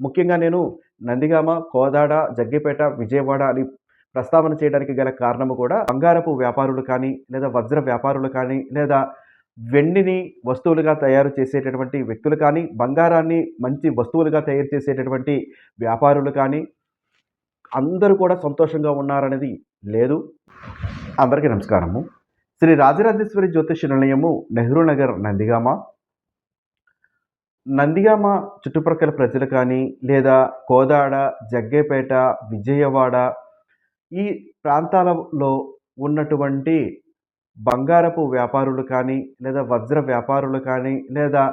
ముఖ్యంగా నేను నందిగామ, కోదాడ, జగ్గిపేట విజయవాడ అని ప్రస్తావన చేయడానికి గల కారణము కూడా బంగారపు వ్యాపారులు కానీ, లేదా వజ్ర వ్యాపారులు కానీ, లేదా వెండిని వస్తువులుగా తయారు చేసేటటువంటి వ్యక్తులు కానీ, బంగారాన్ని మంచి వస్తువులుగా తయారు చేసేటటువంటి వ్యాపారులు కానీ, అందరూ కూడా సంతోషంగా ఉన్నారనేది లేదు. అందరికీ నమస్కారము. శ్రీ రాజరాజేశ్వరి జ్యోతిష నిలయము, నెహ్రూ నగర్, నందిగామ. నందిగామ చుట్టుప్రక్కల ప్రజలు కానీ, లేదా కోదాడ, జగ్గేపేట విజయవాడ ఈ ప్రాంతాలలో ఉన్నటువంటి బంగారపు వ్యాపారులు కానీ, లేదా వజ్ర వ్యాపారులు కానీ, లేదా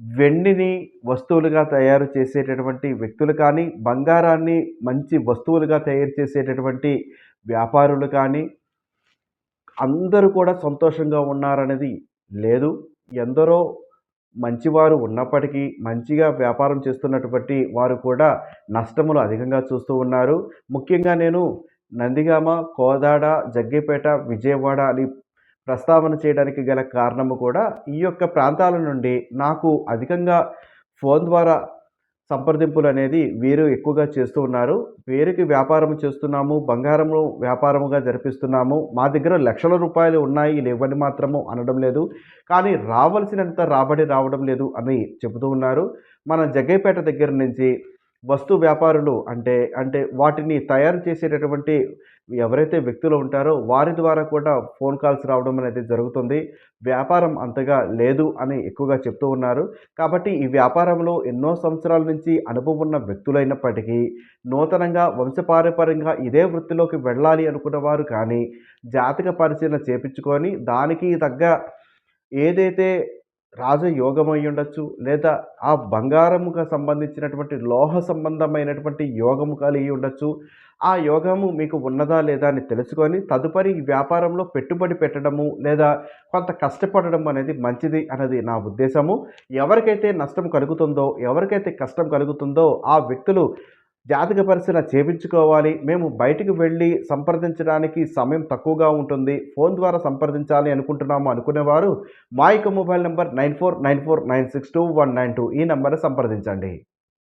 వెండిని వస్తువులుగా తయారు చేసేటటువంటి వ్యక్తులు కానీ, బంగారాన్ని మంచి వస్తువులుగా తయారు చేసేటటువంటి వ్యాపారులు కానీ, అందరూ కూడా సంతోషంగా ఉన్నారనేది లేదు. ఎందరో మంచివారు ఉన్నప్పటికీ, మంచిగా వ్యాపారం చేస్తున్నటువంటి వారు కూడా నష్టములు అధికంగా చూస్తూ ఉన్నారు. ముఖ్యంగా నేను నందిగామ, కోదాడ, జగ్గిపేట విజయవాడ అని ప్రస్తావన చేయడానికి గల కారణము కూడా ఈ యొక్క ప్రాంతాల నుండి నాకు అధికంగా ఫోన్ ద్వారా సంప్రదింపులు అనేది వీరు ఎక్కువగా చేస్తూ ఉన్నారు. పేరుకి వ్యాపారం చేస్తున్నాము, బంగారము వ్యాపారముగా జరిపిస్తున్నాము. మా దగ్గర లక్షల రూపాయలు ఉన్నాయి, లేవని మాత్రము అనడం లేదు. కానీ రావలసినంత రాబడి రావడం లేదు అని చెబుతూ ఉన్నారు. మన జగ్గైపేట దగ్గర నుంచి వస్తు వ్యాపారులు అంటే అంటే వాటిని తయారు చేసేటటువంటి ఎవరైతే వ్యక్తులు ఉంటారో వారి ద్వారా కూడా ఫోన్ కాల్స్ రావడం అనేది జరుగుతుంది. వ్యాపారం అంతగా లేదు అని ఎక్కువగా చెప్తూ ఉన్నారు. కాబట్టి ఈ వ్యాపారంలో ఎన్నో సంవత్సరాల నుంచి అనుభవం ఉన్న వ్యక్తులైనప్పటికీ, నూతనంగా వంశపారంపర్యంగా ఇదే వృత్తిలోకి వెళ్ళాలి అనుకున్నవారు కానీ, జాతక పరిశీలన చేపించుకొని దానికి తగ్గ ఏదైతే రాజయోగమై ఉండొచ్చు, లేదా ఆ బంగారముకు సంబంధించినటువంటి లోహ సంబంధమైనటువంటి యోగము కలిగి ఉండొచ్చు. ఆ యోగము మీకు ఉన్నదా లేదా అని తెలుసుకొని తదుపరి వ్యాపారంలో పెట్టుబడి పెట్టడము, లేదా కొంత కష్టపడడం అనేది మంచిది అన్నది నా ఉద్దేశము. ఎవరికైతే నష్టం కలుగుతుందో, ఎవరికైతే కష్టం కలుగుతుందో ఆ వ్యక్తులు జాతక పరిశీలన చేపించుకోవాలి. మేము బయటికి వెళ్ళి సంప్రదించడానికి సమయం తక్కువగా ఉంటుంది. ఫోన్ ద్వారా సంప్రదించాలి అనుకుంటున్నాము అనుకునేవారు మా యొక్క మొబైల్ నంబర్ 9494962192 ఈ నంబర్‌ని సంప్రదించండి.